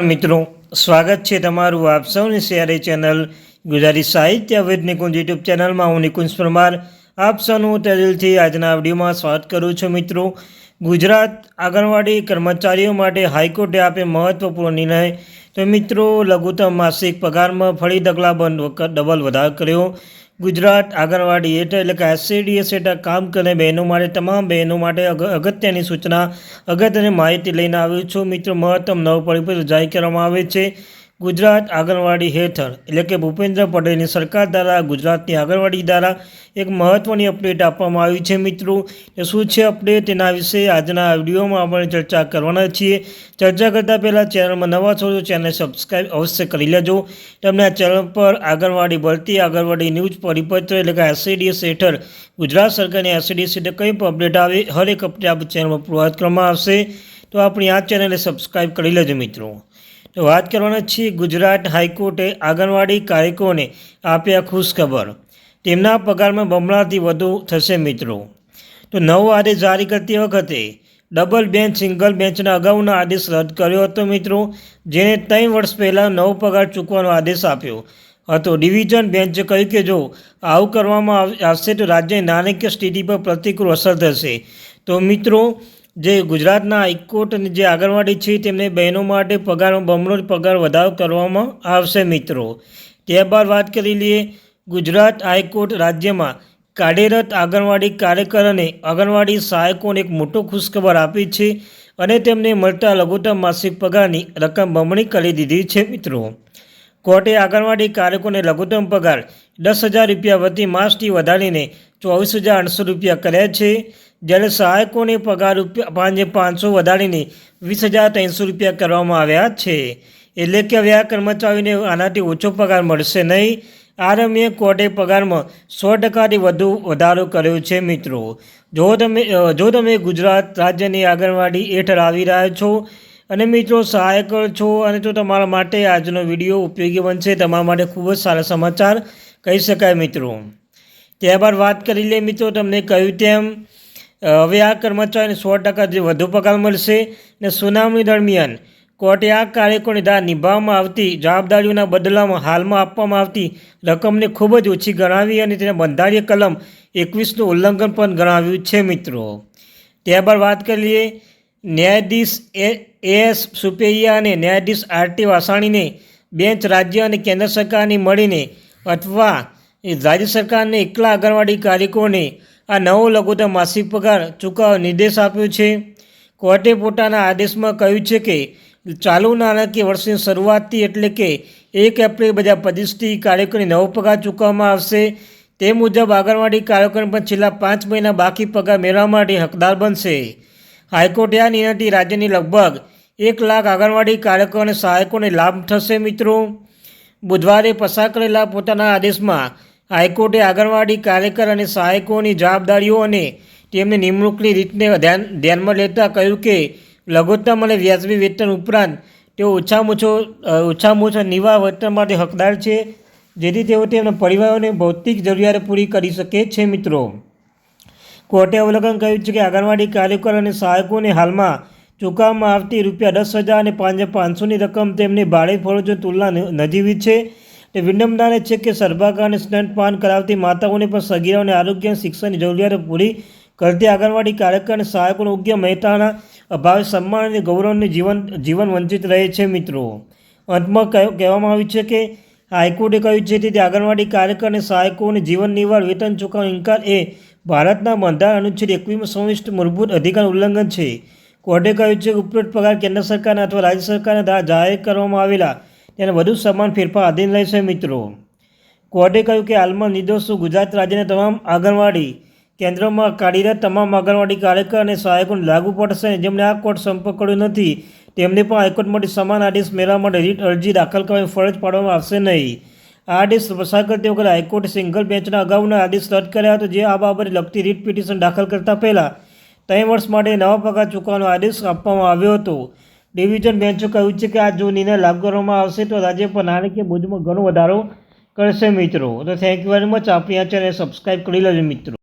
મિત્રો, સ્વાગત છે તમારું આપ સૌની શેરી ચેનલ ગુજરાતી સાહિત્ય વિદ નિકુંજ યુટ્યુબ ચેનલમાં. હું નિકુંજ પરમાર, આપ સૌનું તહેદિલથી આજના વિડીયોમાં સ્વાગત કરું છું મિત્રો. ગુજરાત આંગણવાડી કર્મચારીઓ માટે હાઈકોર્ટે આપે મહત્વપૂર્ણ નિર્ણય. તો મિત્રો, લઘુત્તમ માસિક પગારમાં ફરી ડગલાબંધ વખત ડબલ વધારો કર્યો. ગુજરાત આંગણવાડી એટલે કે એસસીડીએસ હેઠળ કામ કરે બહેનો માટે, તમામ બહેનો માટે અગ- અગત્યની સૂચના, અગત્યની માહિતી લઈને આવ્યો છું. મિત્રો, મહત્તમ નવ પરિપત્ર જાહેર કરવામાં આવે છે. ગુજરાત આંગણવાડી હેઠળ, એટલે કે ભૂપેન્દ્ર પટેલની સરકાર દ્વારા ગુજરાતની આંગણવાડી દ્વારા એક મહત્ત્વની અપડેટ આપવામાં આવી છે મિત્રો. એ શું છે અપડેટ તેના વિશે આજના વિડીયોમાં આપણે ચર્ચા કરવાના છીએ. ચર્ચા કરતાં પહેલાં ચેનલમાં નવા છો તો ચેનલ સબસ્ક્રાઈબ અવશ્ય કરી લેજો. તમને આ ચેનલ પર આંગણવાડી ભરતી, આંગણવાડી ન્યૂઝ, પરિપત્ર એટલે કે એસસીડીએસ હેઠળ ગુજરાત સરકારની એસસીડીએસ હેઠળ કંઈ પણ અપડેટ આવે, હરેક અપડેટ આ ચેનલમાં પ્રોવાઈડ કરવામાં આવશે. તો આપણી આ ચેનલને સબસ્ક્રાઈબ કરી લેજો મિત્રો. તો વાત કરવાના છીએ ગુજરાત હાઈકોર્ટે આંગણવાડી કાર્યકરોને આપ્યા ખુશખબર. તેમના પગારમાં બમણાથી વધુ થશે મિત્રો. તો નવો આદેશ જારી કરતી વખતે ડબલ બેન્ચ, સિંગલ બેન્ચના અગાઉના આદેશ રદ કર્યો હતો મિત્રો જેને ત્રણ વર્ષ પહેલાં નવો પગાર ચૂકવાનો આદેશ આપ્યો હતો. ડિવિઝન બેન્ચે કહ્યું કે જો આવું કરવામાં આવ- આવશે તો રાજ્યની નાણાકીય સ્થિતિ પર પ્રતિકૂળ અસર થશે. તો મિત્રો જે ગુજરાતના હાઈકોર્ટની જે આંગણવાડી છે, તેમને બહેનો માટે પગાર બમણો પગાર વધારો કરવામાં આવશે મિત્રો. ત્યારબાદ વાત કરી લઈએ ગુજરાત હાઈકોર્ટ રાજ્યમાં કાર્યરત આંગણવાડી કાર્યકર અને આંગણવાડી સહાયકોને એક મોટો ખુશખબર આપી છે અને તેમને મળતા લઘુત્તમ માસિક પગારની રકમ બમણી કરી દીધી છે મિત્રો. કોર્ટે આંગણવાડી કાર્યકોને લઘુત્તમ પગાર દસ હજાર રૂપિયા વતી માસથી વધારીને ચોવીસ હજાર આઠસો રૂપિયા કર્યા છે. જ્યારે સહાયકોને પગાર રૂપિયા પાંચે પાંચસો વધારીને વીસ હજાર ત્રણસો રૂપિયા કરવામાં આવ્યા છે. એટલે કે હવે આ કર્મચારીઓને આનાથી ઓછો પગાર મળશે નહીં. આ રમીએ કોર્ટે પગારમાં સો ટકાથી વધુ વધારો કર્યો છે મિત્રો. જો તમે જો તમે ગુજરાત રાજ્યની આંગણવાડી હેઠળ આવી રહ્યા છો અને મિત્રો સહાયક છો અને જો તમારા માટે આજનો વીડિયો ઉપયોગી બનશે, તમારા માટે ખૂબ જ સારા સમાચાર કહી શકાય મિત્રો. ત્યારબાદ વાત કરી લે મિત્રો તમને કહ્યું તેમ હવે આ કર્મચારીને સો ટકા જે વધુ પગાર મળશે ને સુનાવણી દરમિયાન કોર્ટે આ કાર્યકોની દ્વારા નિભાવવામાં આવતી જવાબદારીઓના બદલામાં હાલમાં આપવામાં આવતી રકમને ખૂબ જ ઓછી ગણાવી અને તેને બંધારણીય કલમ એકવીસનું ઉલ્લંઘન પણ ગણાવ્યું છે મિત્રો. ત્યારબાદ વાત કરી લઈએ, ન્યાયાધીશ એ એસ સુપેયા અને ન્યાયાધીશ આરટી વાસાણીને બેન્ચ રાજ્ય અને કેન્દ્ર સરકારની મળીને અથવા રાજ્ય સરકારને એકલા આંગણવાડી કાર્યકરોને આ નવો લઘુત્તમ માસિક પગાર ચૂકવવા નિર્દેશ આપ્યો છે. કોર્ટે પોતાના આદેશમાં કહ્યું છે કે, ચાલુ નાણાકીય વર્ષની શરૂઆતથી એટલે કે એક એપ્રિલ બે હજાર પચીસથી કાર્યકરોને નવો પગાર ચૂકવવામાં આવશે. તે મુજબ આંગણવાડી કાર્યક્રમ પણ છેલ્લા પાંચ મહિના બાકી પગાર મેળવવા માટે હકદાર બનશે. હાઈકોર્ટે આ નિર્ણયથી રાજ્યની લગભગ એક લાખ આંગણવાડી કાર્યકરો અને સહાયકોને લાભ થશે મિત્રો. બુધવારે પસાર કરેલા પોતાના આદેશમાં હાઈકોર્ટે આંગણવાડી કાર્યકર અને સહાયકોની જવાબદારીઓ અને તેમની નિમણૂકની રીતને ધ્યાન, ધ્યાનમાં લેતા કહ્યું કે, લઘુત્તમ અને વ્યાજબી વેતન ઉપરાંત તેઓ ઓછામાં ઓછો ઓછામાં ઓછા નિવા વેતન માટે હકદાર છે, જેથી તેઓ તેમના પરિવારોને ભૌતિક જરૂરિયાતો પૂરી કરી શકે છે, મિત્રો. કોર્ટે અવલોકન કર્યું છે કે આંગણવાડી કાર્યકર અને સહાયકોને હાલમાં ચૂકવવામાં આવતી રૂપિયા દસ હજાર અને પાંચ પાંચસોની રકમ તેમની ભાડે ફરજો તુલના નજીવી છે. તે વિડંબનાને છે કે સર્ભાગા અને સ્તનપાન કરાવતી માતાઓને પણ આરોગ્ય અને શિક્ષણની જરૂરિયાતો પૂરી કરતી આંગણવાડી કાર્યકર અને સહાયકોનો યોગ્ય મહેતાના અભાવે સન્માન અને ગૌરવની જીવન જીવન વંચિત રહે છે મિત્રો. અંતમાં કહેવામાં આવ્યું છે કે હાઈકોર્ટે કહ્યું છે તેથી આંગણવાડી કાર્યકર અને સહાયકોને જીવન નિર્વાહ વેતન ચૂકવવાનો ઇનકાર એ ભારતના બંધારણ અનુચ્છેદ એકવીસમાં સમાવિષ્ટ મૂળભૂત અધિકાર ઉલ્લંઘન છે. કોર્ટે કહ્યું છે કે ઉપરોક્ત પગાર કેન્દ્ર સરકારના અથવા રાજ્ય સરકારના દ્વારા જાહેર કરવામાં આવેલા તેને વધુ સમાન ફેરફાર આધીન રહેશે મિત્રો. કોર્ટે કહ્યું કે હાલમાં નિર્દોષો ગુજરાત રાજ્યના તમામ આંગણવાડી કેન્દ્રોમાં કાર્યરત તમામ આંગણવાડી કાર્યકર અને સહાયકોને લાગુ પડશે જેમણે આ કોર્ટ સંપર્ક કર્યો નથી, તેમને પણ હાઈકોર્ટમાંથી સમાન આદેશ મેળવવા માટે રીટ અરજી દાખલ કરવાની ફરજ પાડવામાં આવશે નહીં. આ આદેશ પસાર કરતી વખતે હાઈકોર્ટે સિંગલ બેન્ચના અગાઉના આદેશ રદ કર્યા હતો, જે આ બાબતે લગતી રીટ પિટિશન દાખલ કરતા પહેલાં ત્રણ વર્ષ માટે નવા પગાર ચૂકવવાનો આદેશ આપવામાં આવ્યો હતો. ડિવિઝન બેન્ચે કહ્યું છે કે આ જો નિર્ણય લાગુ કરવામાં આવશે. તો રાજ્ય પર નાણાકીય બોજમાં ઘણો વધારો કરશે મિત્રો. તો થેન્ક યુ વેરી મચ આપણી આ ચેનલ સબસ્ક્રાઈબ કરી લેજો મિત્રો.